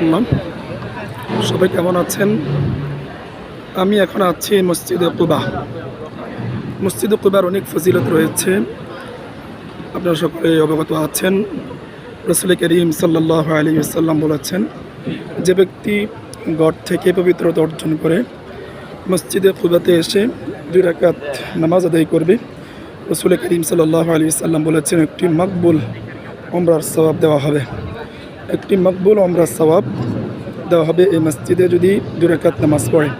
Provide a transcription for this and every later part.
রহমতুল্লাহ সবাই কেমন আছেন? আমি এখন আছি মসজিদে কুবা। মসজিদে কুবার অনেক ফজিলত রয়েছে। আপনারা সকলে অবগত আছেন। রসুল করিম সাল্লাহ আলী সাল্লাম বলেছেন, যে ব্যক্তি গড় থেকে পবিত্রতা অর্জন করে, মসজিদে কুবাতে এসে দুই রাকাত নামাজ আদায় করবে। রসুল করিম সাল্লাহ আলী সাল্লাম বলেছেন, একটি মকবুল ওমরার সবাব দেওয়া হবে। একটি মকবুল ওমরার সবাব দেওয়া হবে এই মসজিদে যদি দুই রাকাত নামাজ পড়ে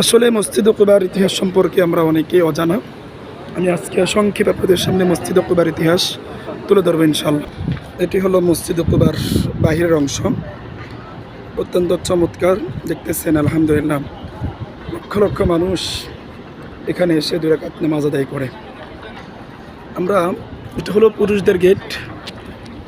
আসলে মসজিদ কুবার ইতিহাস সম্পর্কে আমরা অনেকেই অজানা। আমি আজকে সংক্ষেপে আপনাদের সামনে মসজিদ কুবার ইতিহাস তুলে ধরবো ইনশাল্লাহ এটি হলো মসজিদ কুবার বাহিরের অংশ। অত্যন্ত চমৎকার, দেখতেছেন, আলহামদুলিল্লাহ। লক্ষ লক্ষ মানুষ এখানে এসে দুই রাকাত নামাজ আদায় করে। আমরা, এটা হলো পুরুষদের গেট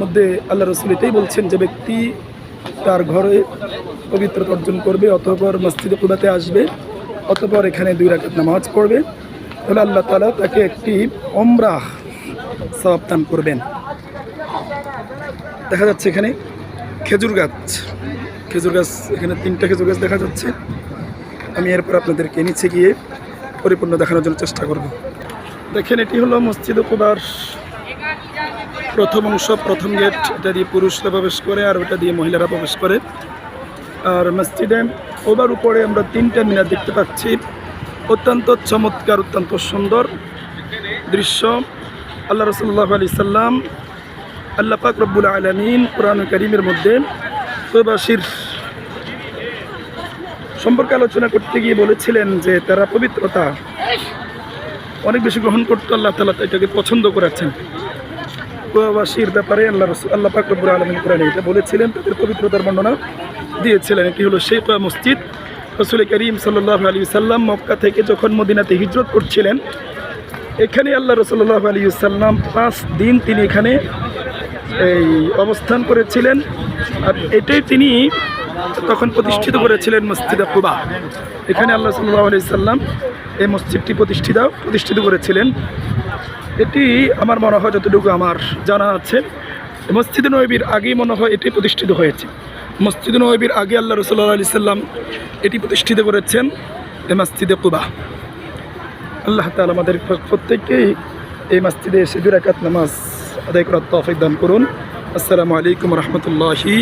মধ্যে আল্লাহ রসুল এটাই বলছেন যে ব্যক্তি তার ঘরে পবিত্রতা অর্জন করবে অতঃপর মসজিদে কুবাতে আসবে অতপর এখানে দুই রাকাত নামাজ পড়বে। তাহলে আল্লাহ তালা তাকে একটি অমরা সবাব দান করবেন। দেখা যাচ্ছে এখানে খেজুর গাছ। খেজুর গাছ, এখানে তিনটা খেজুর গাছ দেখা যাচ্ছে। আমি এরপর আপনাদেরকে নিচে গিয়ে পরিপূর্ণ দেখানোর জন্য চেষ্টা করব। দেখেন, এটি হলো মসজিদ কুবার প্রথম অংশ, প্রথম গেট এটা দিয়ে পুরুষরা প্রবেশ করে আর ওটা দিয়ে মহিলারা প্রবেশ করে। আর মসজিদে ওবার উপরে আমরা তিনটা মিনার দেখতে পাচ্ছি। অত্যন্ত চমৎকার, অত্যন্ত সুন্দর দৃশ্য। আল্লাহ রসুল্লাহ আলি সাল্লাম আল্লাহ পাক রব্বুল আলমিন কোরআন করিমের মধ্যে প্রবাসীর সম্পর্কে আলোচনা করতে গিয়ে বলেছিলেন যে তারা পবিত্রতা অনেক বেশি গ্রহণ করতো, আল্লাহ তালা এটাকে পছন্দ করেছেন। প্রবাসীর ব্যাপারে আল্লাহ রসুল, আল্লাহ পাক রব্বুল আলমিন কোরআনে এটা বলেছিলেন, তাদের পবিত্রতার বর্ণনা দিয়েছিলেন। এটি হলো শেখ মসজিদ। রসুল করিম সাল্লাহ আলী সাল্লাম মক্কা থেকে যখন মদিনাতে হিজরত করছিলেন, এখানে আল্লাহ রসুল্লাহ আলী সাল্লাম পাঁচ দিন তিনি এখানে এই অবস্থান করেছিলেন। আর এটাই তিনি তখন প্রতিষ্ঠিত করেছিলেন মসজিদে কুবা। এখানে আল্লাহ সাল্লাহ আলি সাল্লাম এই মসজিদটি প্রতিষ্ঠিত প্রতিষ্ঠিত করেছিলেন। এটি আমার মনে হয় যতটুকু আমার জানা আছে, মসজিদ নবীর আগেই মনে হয় এটি প্রতিষ্ঠিত হয়েছে। মসজিদ নবীর আগে আল্লাহ রসুল্লাহ আলি সাল্লাম এটি প্রতিষ্ঠিত করেছেন এই মসজিদে কুবা। আল্লাহ তালা আমাদের প্রত্যেককেই এই মসজিদে এসে দুরাকাত নামাজ আদায় করার তফিক দান করুন। আসসালামু আলাইকুম রহমতুল্লাহি